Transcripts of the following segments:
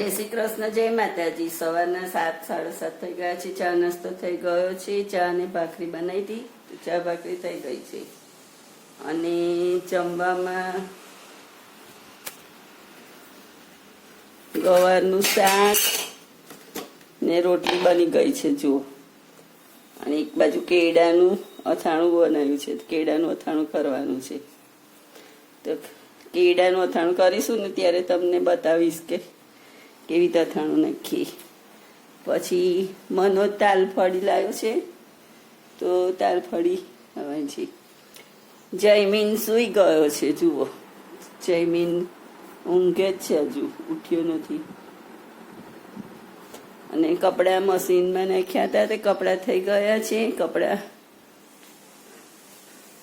જય શ્રી કૃષ્ણ, જય માતાજી. સવારના સાત, સાડા સાત થઈ ગયા છે. ચા નાસ્તો થઈ ગયો છે. ચા અને ભાખરી બનાવી હતી ચા ભાખરી થઈ ગઈ છે. અને જમવામાં ગવારનું શાક ને રોટલી બની ગઈ છે, જુઓ. અને એક બાજુ કેળાનું અથાણું બનાવ્યું છે. કેળાનું અથાણું કરવાનું છે. તો કેળાનું અથાણું કરીશું ને ત્યારે તમને બતાવીશ કે કેવી તથાણું નાખીએ પછી મનો તાલફળી લાવ્યો છે. તો તાલફળી હવે છે જયમીન સૂઈ ગયો છે, જુઓ. જયમીન ઊંઘે જ છે હજુ, ઉઠ્યો નથી. અને કપડાં મશીનમાં નાખ્યા હતા તે કપડાં થઈ ગયા છે, કપડાં.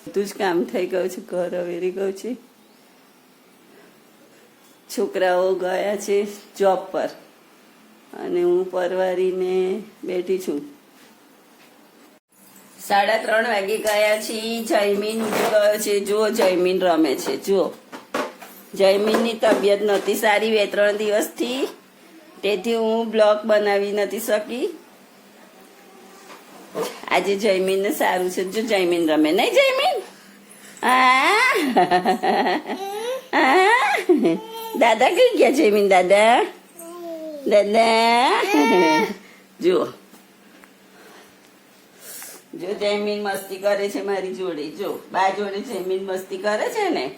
બધું જ કામ થઈ ગયું છે, ઘર અવેરી ગયું છે. છોકરાઓ ગયા છે જોબ પર. અને હું પરવારીને બેઠી છું. સાડા ત્રણ વાગે ગયા છીએ. જયમીન ગયો છે. જુઓ, જયમીન રમે છે. જુઓ. જયમીનની તબિયત નહોતી સારી બે ત્રણ દિવસથી. તેથી હું બ્લોગ બનાવી નથી શકી. આજે જયમીનને સારું છે. જો જયમીન રમે. નહીં, જયમીન? આ? દાદા કઈ ગયા જયમીન દાદા? દાદા? જુઓ. જો જયમીન મસ્તી કરે છે મારી જોડે, જો. બા જોડે જયમીન મસ્તી કરે છે ને?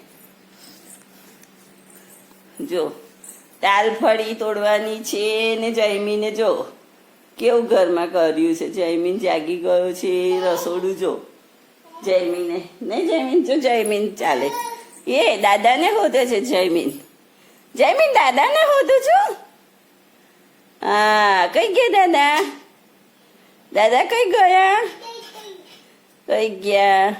જો. તાલફળી તોડવાની છે ને જયમીને જો. કેવું ઘરમાં કર્યું છે? જયમીન જાગી ગયો છે, રસોડું જો. જયમીને. નહીં જયમીન, જો જયમીન ચાલે. એ દાદાને હોતે છે જયમીન. જયમીન દાદાને હોતું છું? હા, કઈ ગયા દાદા? દાદા કઈ ગયા? કઈ ગયા?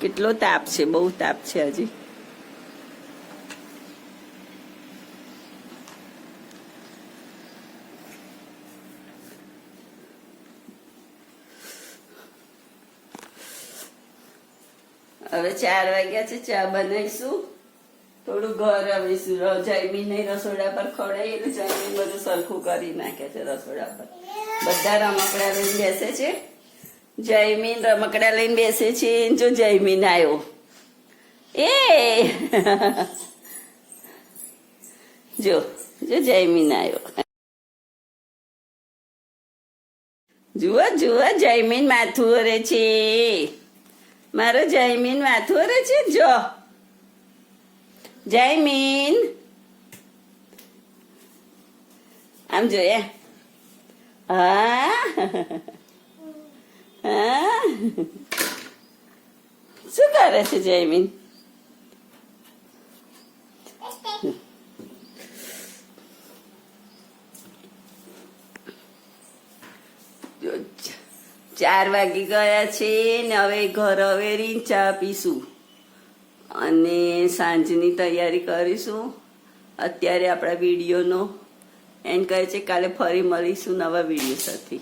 કેટલો તાપ છે, બહુ તાપ છે હજી. હવે ચાર વાગ્યા છે, ચા બનાવીશું. થોડું ઘર આવીશું જયમીન રસોડા પર ખવડાવી એટલે જયમીન બધું સરખું કરી નાખે છે રસોડા પર. બધા રમકડા લઈને બેસે છે. જયમીન રમકડા લઈને બેસે છે. જો જયમીન આવ્યો એ! જો જો જયમીન આવ્યો જુઓ જુઓ, જયમીન માથું રે છે. મારો જયમીન માથું ઓરે છે? જો. જયમીન. આમ જોઈએ. હા. શું કરે છે જયમીન જો ચ- ચાર વાગી ગયા છે ને હવે ઘર અવેરી ચા પીશું. અને સાંજની તૈયારી કરીશું. અત્યારે આપણા વિડીયોનો. એન્ડ કહે છે, કાલે ફરી મળીશું નવા વીડિયો સાથે.